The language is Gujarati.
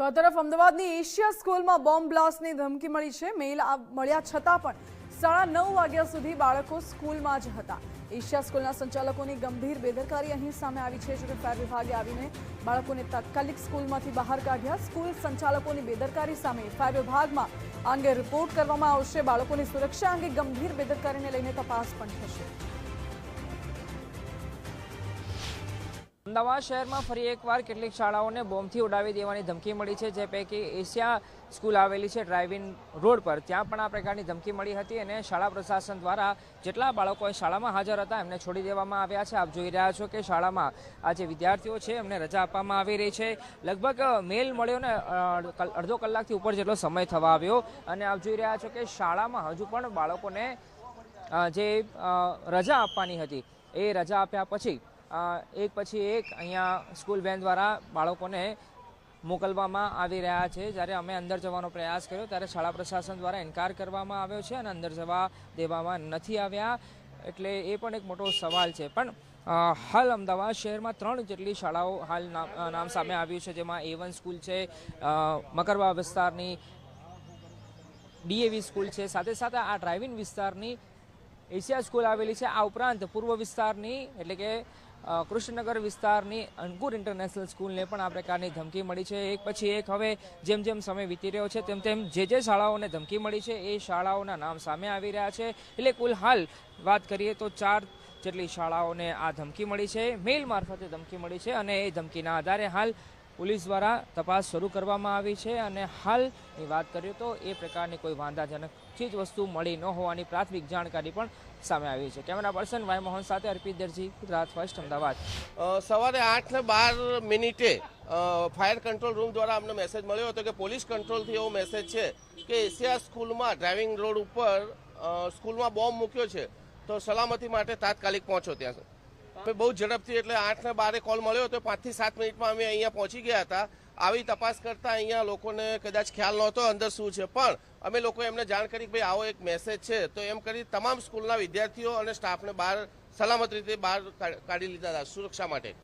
તો આ તરફ અમદાવાદની એશિયા સ્કૂલમાં બોમ્બ બ્લાસ્ટની ધમકી મળી છે. મેલ મળ્યા છતાં પણ સાડા નવ વાગ્યા સુધી બાળકો સ્કૂલમાં જ હતા. એશિયા સ્કૂલના સંચાલકોની ગંભીર બેદરકારી અહીં સામે આવી છે. જોકે ફાયર વિભાગે આવીને બાળકોને તાત્કાલિક સ્કૂલમાંથી બહાર કાઢ્યા. સ્કૂલ સંચાલકોની બેદરકારી સામે ફાયર વિભાગમાં અંગે રિપોર્ટ કરવામાં આવશે. બાળકોની સુરક્ષા અંગે ગંભીર બેદરકારીને લઈને તપાસ પણ થશે. અમદાવાદ શહેરમાં ફરી એકવાર કેટલીક શાળાઓને બોમ્બથી ઉડાવી દેવાની ધમકી મળી છે, જે પૈકી એશિયા સ્કૂલ આવેલી છે ડ્રાઇવિંગ રોડ પર. ત્યાં પણ આ પ્રકારની ધમકી મળી હતી અને શાળા પ્રશાસન દ્વારા જેટલા બાળકો શાળામાં હાજર હતા, એમને છોડી દેવામાં આવ્યા છે. આપ જોઈ રહ્યા છો કે શાળામાં આ જે વિદ્યાર્થીઓ છે, એમને રજા આપવામાં આવી રહી છે. લગભગ મેલ મળ્યો ને અડધો કલાકથી ઉપર જેટલો સમય થવા આવ્યો. અને આપ જોઈ રહ્યા છો કે શાળામાં હજુ પણ બાળકોને જે રજા આપવાની હતી, એ રજા આપ્યા પછી એક પછી એક અહીંયા સ્કૂલ વેન દ્વારા બાળકોને મોકલવામાં આવી રહ્યા છે. જ્યારે અમે અંદર જવાનો પ્રયાસ કર્યો, ત્યારે શાળા પ્રશાસન દ્વારા ઇનકાર કરવામાં આવ્યો છે અને અંદર જવા દેવામાં નથી આવ્યા. એટલે એ પણ એક મોટો સવાલ છે. પણ હાલ અમદાવાદ શહેરમાં ત્રણ જેટલી શાળાઓ હાલ નામ સામે આવ્યું છે. જેમાં એ વન સ્કૂલ છે મકરવા વિસ્તારની ડીએવી સ્કૂલ છે. સાથે સાથે આ ડ્રાઇવિંગ વિસ્તારની એશિયા સ્કૂલ આવેલી છે. આ ઉપરાંત પૂર્વ વિસ્તારની, એટલે કે કૃષ્ણનગર વિસ્તારની અંકુર ઇન્ટરનેશનલ સ્કૂલને પણ આ પ્રકારની ધમકી મળી છે. એક પછી એક હવે જેમ જેમ સમય વીતી રહ્યો છે, તેમ તેમ જે જે શાળાઓને ધમકી મળી છે, એ શાળાઓના નામ સામે આવી રહ્યા છે. એટલે કુલ હાલ વાત કરીએ તો ચાર જેટલી શાળાઓને આ ધમકી મળી છે. મેઇલ મારફતે ધમકી મળી છે અને એ ધમકીના આધારે હાલ પોલીસ દ્વારા તપાસ શરૂ કરવામાં આવી છે અને હાલની વાત કરીએ તો એ પ્રકારની કોઈ વાંધાજનક ચીજ વસ્તુ મળી ન હોવાની પ્રાથમિક જાણકારી પણ સામે આવી છે. કેમેરા પર્સન વાય મોહન સાથે અર્પિત દરજી, ગુજરાત ફર્સ્ટ, અમદાવાદ. સવારે આઠ ને બાર મિનિટે ફાયર કંટ્રોલ રૂમ દ્વારા અમને મેસેજ મળ્યો હતો કે પોલીસ કંટ્રોલથી એવો મેસેજ છે કે એશિયા સ્કૂલમાં ડ્રાઇવિંગ રોડ ઉપર સ્કૂલમાં બોમ્બ મૂક્યો છે. તો સલામતી માટે તાત્કાલિક પહોંચો ત્યાં બહુ ઝડપથી એટલે આઠ ને બારે કોલ મળ્યો હતો પાંચથી સાત મિનિટમાં અમે અહીંયા પહોંચી ગયા હતા. આવી તપાસ કરતા અહીંયા લોકોને કદાચ ખ્યાલ નહોતો અંદર શું છે. પણ અમે લોકો એમને જાણ કરી કે ભાઈ, આવો એક મેસેજ છે. તો એમ કરી તમામ સ્કૂલના વિદ્યાર્થીઓ અને સ્ટાફને બહાર સલામત રીતે બહાર કાઢી લીધા હતા સુરક્ષા માટે.